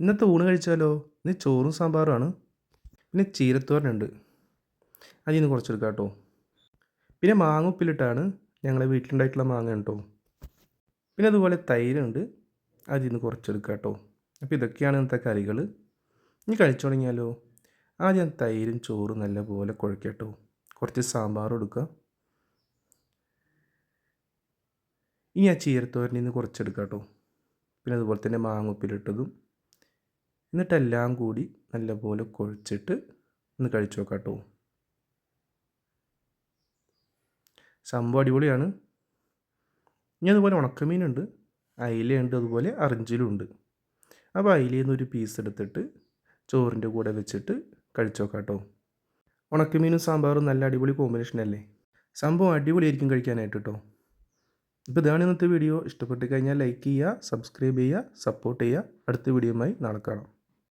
ഇന്നത്തെ ഊണ് കഴിച്ചാലോ? ഇന്ന് ചോറും സാമ്പാറുമാണ് പിന്നെ ചീരത്തോരനുണ്ട്. അതിൽ നിന്ന് കുറച്ചെടുക്കാം കേട്ടോ പിന്നെ മാങ്ങ ഉപ്പിലിട്ടാണ് ഞങ്ങളെ വീട്ടിലുണ്ടായിട്ടുള്ള മാങ്ങ കേട്ടോ പിന്നെ അതുപോലെ തൈരുണ്ട്. അതിൽ നിന്ന് കുറച്ചെടുക്കാം കേട്ടോ അപ്പോൾ ഇതൊക്കെയാണ് ഇന്നത്തെ കറികൾ ഇനി കഴിച്ചു തുടങ്ങിയാലോ? ആദ്യം തൈരും ചോറും നല്ലപോലെ കുഴക്കട്ടോ. കുറച്ച് സാമ്പാറും എടുക്കുക ഇനി ആ ചീരത്തോരനിൽ നിന്ന് കുറച്ചെടുക്കാം കേട്ടോ പിന്നെ അതുപോലെ തന്നെ മാങ്ങ ഉപ്പിലിട്ടതും എന്നിട്ടെല്ലാം കൂടി നല്ലപോലെ കുഴച്ചിട്ട് ഒന്ന് കഴിച്ചു നോക്കാം കേട്ടോ സംഭവം അടിപൊളിയാണ്. ഇനി അതുപോലെ ഉണക്കമീനുണ്ട്. അയിലയുണ്ട് അതുപോലെ അറിഞ്ചിലുണ്ട്. അപ്പോൾ അയിലയിൽ നിന്നൊരു പീസ് എടുത്തിട്ട് ചോറിന്റെ കൂടെ വെച്ചിട്ട് കഴിച്ചു നോക്കാം കേട്ടോ ഉണക്കമീനും സാമ്പാറും നല്ല അടിപൊളി കോമ്പിനേഷൻ അല്ലേ? സംഭവം അടിപൊളിയായിരിക്കും കഴിക്കാനായിട്ട് കേട്ടോ ഇപ്പോൾ ഇതാണ് ഇന്നത്തെ വീഡിയോ ഇഷ്ടപ്പെട്ട് കഴിഞ്ഞാൽ ലൈക്ക് ചെയ്യുക സബ്സ്ക്രൈബ് ചെയ്യുക സപ്പോർട്ട് ചെയ്യുക. അടുത്ത വീഡിയോയുമായി നാളെ കാണാം.